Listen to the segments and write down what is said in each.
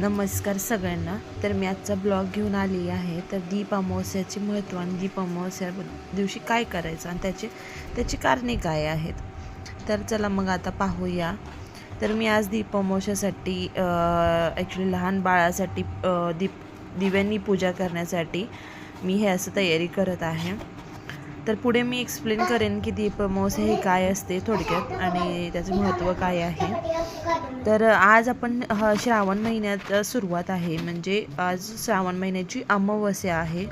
नमस्कार सगळ्यांना. तर मी आजचा ब्लॉग घेऊन आली आहे. तर दीप अमावस्याचे महत्त्व आणि दीप अमावस्या दिवशी काय करायचं आणि त्याचे त्याची कारणे काय आहेत? तर चला मग आता पाहूया. तर मी आज दीप अमावस्यासाठी ॲक्च्युली लहान बाळासाठी दीप दिव्यांनी पूजा करण्यासाठी मी हे असं तयारी करत आहे. तर पुढे मी एक्सप्लेन करेन की दीप हे काय असते थोडक्यात आणि त्याचं महत्त्व काय आहे. तर आज आपण श्रावण महिन्यात सुरुवात आहे. म्हणजे आज श्रावण महिन्याची अमावस्या आहे.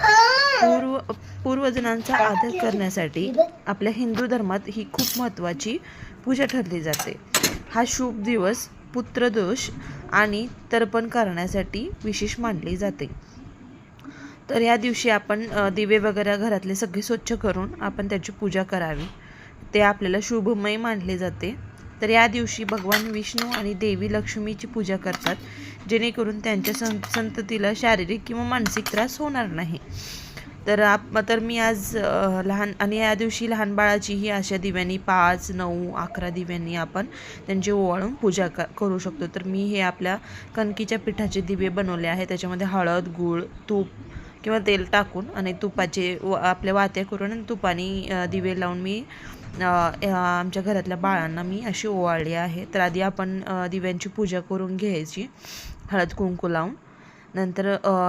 पूर्व पूर्वजनांचा आदर करण्यासाठी आपल्या हिंदू धर्मात ही खूप महत्त्वाची पूजा ठरली जाते. हा शुभ दिवस पुत्रदोष आणि तर्पण करण्यासाठी विशेष मानले जाते. तर या दिवशी आपण दिवे वगैरे घरातले सगळे स्वच्छ करून आपण त्याची पूजा करावी. ते आपल्याला शुभमय मानले जाते. तर या दिवशी भगवान विष्णू आणि देवी लक्ष्मीची पूजा करतात जेणेकरून त्यांच्या सं संततीला शारीरिक किंवा मानसिक त्रास होणार नाही. तर आप तर मी आज लहान आणि या दिवशी लहान बाळाचीही अशा दिव्यांनी पाच नऊ अकरा दिव्यांनी आपण त्यांची ओवाळून पूजा क करू शकतो. तर मी हे आपल्या कणकीच्या पिठाचे दिवे बनवले आहे त्याच्यामध्ये हळद गूळ तूप किंवा तेल टाकून आणि तुपाचे व आपल्या वात्या करून आणि तुपाने दिवे लावून मी आमच्या घरातल्या बाळांना मी अशी ओवाळली आहे. तर आधी आपण दिव्यांची पूजा करून घ्यायची. हळद कुंकू लावून. नंतर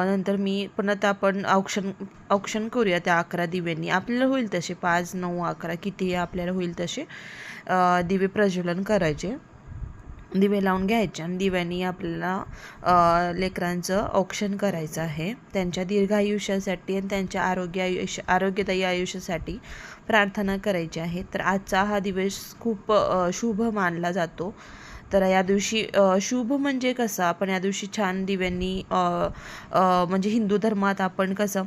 नंतर मी पण आता आपण औक्षण औक्षण करूया त्या अकरा दिव्यांनी. आपल्याला होईल तसे पाच नऊ अकरा किती आपल्याला होईल तसे दिवे प्रज्वलन करायचे. दिवे लावून घ्यायचे आणि दिव्यांनी आपल्याला लेकरांचं औक्षण करायचं आहे. त्यांच्या दीर्घ आयुष्यासाठी आणि त्यांच्या आरोग्य आयुष्य आरोग्यदायी आयुष्यासाठी प्रार्थना करायची आहे. तर आजचा हा दिवस खूप शुभ मानला जातो. तर या दिवशी शुभ म्हणजे कसं? आपण या दिवशी छान दिव्यांनी म्हणजे हिंदू धर्मात आपण कसं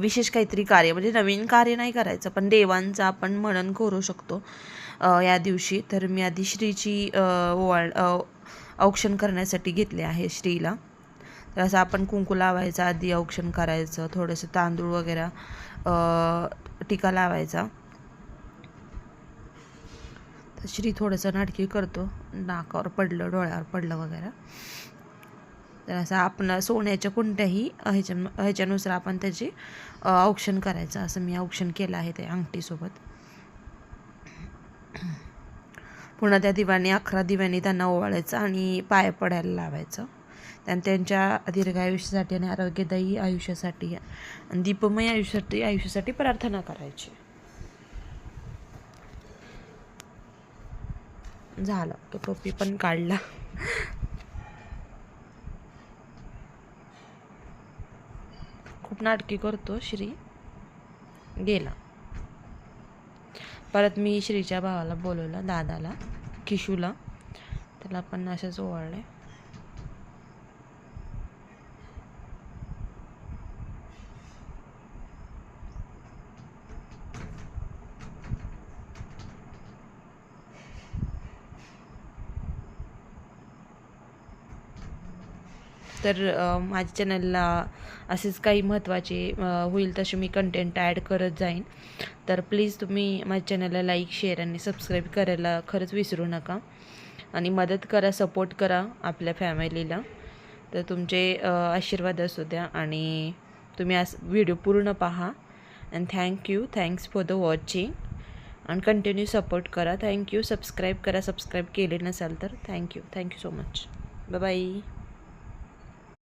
विशेष काहीतरी कार्य म्हणजे नवीन कार्य नाही करायचं पण देवांचं आपण मनन करू शकतो या दिवशी. तर मी आधी श्रीची ओवाळ औक्षण करण्यासाठी घेतले आहे श्रीला. तर असं आपण कुंकू लावायचं आधी औक्षण करायचं थोडंसं तांदूळ वगैरे टीका टिका लावायचा. तर श्री थोडंसं नाटकी करतो नाकावर पडलं डोळ्यावर पडलं वगैरे. तर असं आपण सोन्याच्या कोणत्याही ह्याच्या ह्याच्यानुसार आपण त्याचे औक्षण करायचं. असं मी औक्षण केलं आहे त्या अंगठीसोबत. पुन्हा त्या दिव्यांनी अकरा दिव्यांनी त्यांना ओवाळायचं आणि पाय पडायला लावायचं. त्यानं त्यांच्या दीर्घ आयुष्यासाठी आणि आरोग्यदायी आयुष्यासाठी आणि दीपमय आयुष्यासाठी आयुष्यासाठी प्रार्थना करायची. झालं. तो टोपी पण काढला. खूप नाटकी करतो श्री. गेला. परत मी श्रीच्या भावाला बोलवलं दादाला किशूला. त्याला पण असंच ओवाळले तर माझ्या चॅनलला असेच काही महत्त्वाचे होईल तसे मी कंटेंट ॲड करत जाईन. तर प्लीज तुम्ही माझ्या चॅनलला लाईक शेअर आणि सबस्क्राईब करायला खरंच विसरू नका. आणि मदत करा सपोर्ट करा आपल्या फॅमिलीला तर तुमचे आशीर्वाद असू द्या आणि तुम्ही आज व्हिडिओ पूर्ण पहा. And thank you thanks for the watching आणि कंटिन्यू सपोर्ट करा. थँक्यू सबस्क्राईब करा. सबस्क्राईब केले नसाल तर thank you thank you so much bye